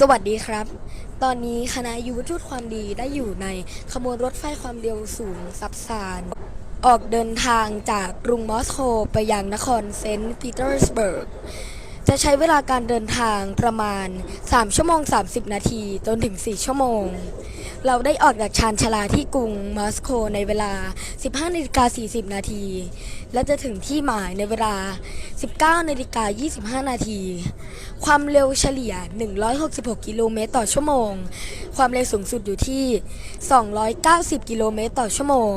สวัสดีครับ ตอนนี้คณะยุวทูตความดีได้อยู่ในขบวนรถไฟความเร็วสูงซับซาน ออกเดินทางจากกรุงมอสโกไปยังนครเซนต์ปีเตอร์สเบิร์ก จะใช้เวลาการเดินทางประมาณ 3 ชั่วโมง 30 นาทีจนถึง 4 ชั่วโมง เราได้ออกจากชานชาลาที่กรุงมอสโกในเวลา 15นาฬิกา40 นาที และจะถึงที่หมายในเวลา 19นาฬิกา25 นาที ความเร็วเฉลี่ย 166 กิโลเมตรต่อชั่วโมง ความเร็วสูงสุดอยู่ที่ 290 กิโลเมตรต่อชั่วโมง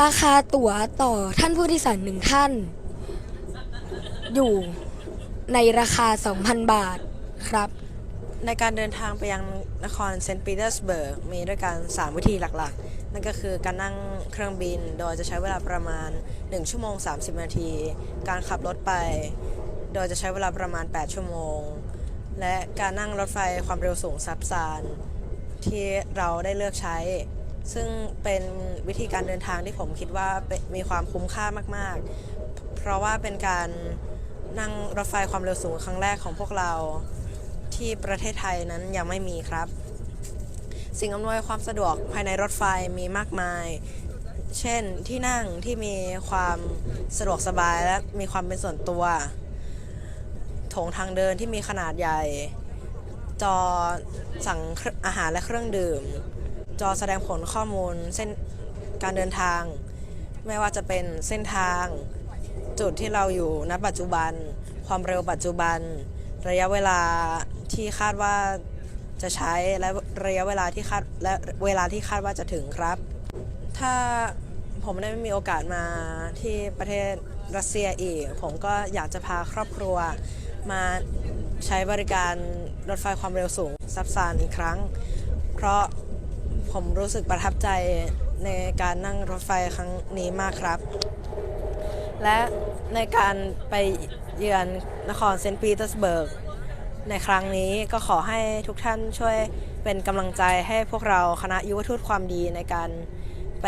ราคาตั๋วต่อท่านผู้โดยสารหนึ่งท่าน อยู่ในราคา 2,000 บาทครับ ในการเดินทางไปยังนครเซนต์ปีเตอร์สเบิร์กมีด้วยกัน 3 วิธีหลักๆ นั่นก็คือการนั่งเครื่องบินโดยจะใช้เวลาประมาณ 1 ชั่วโมง 30 นาที การขับรถไป โดยจะใช้เวลาประมาณ 8 ชั่วโมง และการนั่งรถไฟความเร็วสูงซับซานที่เราได้เลือกใช้ ซึ่งเป็นวิธีการเดินทางที่ผมคิดว่ามีความคุ้มค่ามาก ๆ เพราะว่าเป็นการนั่งรถไฟความเร็วสูงครั้งแรกของพวกเราที่ประเทศไทยนั้นยังไม่มีครับ สิ่งอำนวยความสะดวกภายในรถไฟมีมากมาย เช่นที่นั่งที่มีความสะดวกสบายและมีความเป็นส่วนตัว โถงทางเดินที่มีขนาดใหญ่ จอสั่งอาหารและเครื่องดื่ม จอแสดงผลข้อมูลเส้นการเดินทาง ไม่ว่าจะเป็นเส้นทาง จุดที่เราอยู่ณปัจจุบัน ความเร็วปัจจุบัน ระยะเวลาที่คาดว่าจะใช้และระยะเวลาที่คาดและเวลาที่คาดว่าจะถึงครับ ถ้าผมได้มีโอกาสมาที่ประเทศรัสเซียอีก ผมก็อยากจะพาครอบครัว มาใช้บริการรถไฟความเร็วสูงซับซานอีกครั้ง เพราะผมรู้สึกประทับใจในการนั่งรถไฟครั้งนี้มากครับ และในการไปเยือนนครเซนต์ปีเตอร์สเบิร์กในครั้งนี้ก็ขอให้ทุกท่านช่วยเป็นกำลังใจให้พวกเราคณะยุวทูตความดีในการไป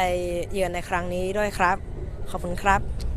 เยือนในครั้งนี้ด้วยครับ ขอบคุณครับ